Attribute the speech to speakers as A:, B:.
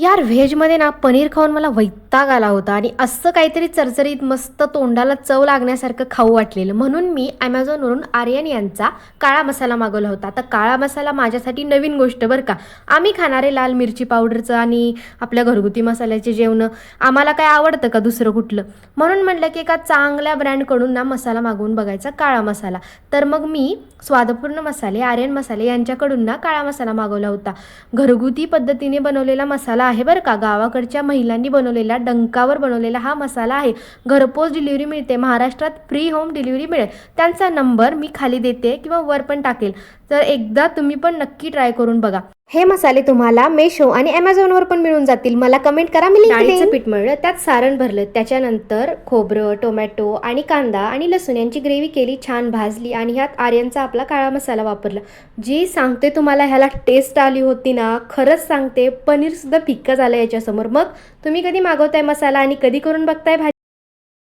A: यार व्हेजमध्ये ना पनीर खाऊन मला वैताग आला होता आणि असं काहीतरी चरचरीत मस्त तोंडाला चव लागण्यासारखं खाऊ वाटलेलं. म्हणून मी ॲमेझॉनवरून आर्यन यांचा काळा मसाला मागवला होता. आता काळा मसाला माझ्यासाठी नवीन गोष्ट बरं का. आम्ही खाणारे लाल मिरची पावडरचं आणि आपल्या घरगुती मसाल्याचे जेवणं आम्हाला काय आवडतं का दुसरं कुठलं? म्हणून म्हटलं की एका चांगल्या ब्रँडकडून ना मसाला मागवून बघायचा काळा मसाला. तर मग मी स्वादपूर्ण मसाले आर्यन मसाले यांच्याकडून ना काळा मसाला मागवला होता. घरगुती पद्धतीने बनवलेला मसाला आहे बरं का. गावाकडच्या महिलांनी बनवलेला डंकावर बनवलेला हा मसाला आहे. घरपोच डिलिव्हरी मिळते. महाराष्ट्रात फ्री होम डिलिव्हरी मिळेल. त्यांचा नंबर मी खाली देते किंवा वर पण टाकेल. तर एकदा तुम्ही पण नक्की ट्राय करून बघा. हे मसाले तुम्हाला मेशो आणि ॲमेझॉनवर पण मिळून जातील. मला कमेंट करा मी डाळीचं पीठ मळलं त्यात सारण भरलं. त्याच्यानंतर खोबरं टोमॅटो आणि कांदा आणि लसूण यांची ग्रेव्ही केली छान भाजली आणि ह्यात आर्यनचा आपला काळा मसाला वापरला. जी सांगते तुम्हाला ह्याला टेस्ट आली होती ना खरंच सांगते पनीर सुद्धा फिक्का झालं याच्यासमोर. मग तुम्ही कधी मागवताय मसाला आणि कधी करून बघताय भाजी?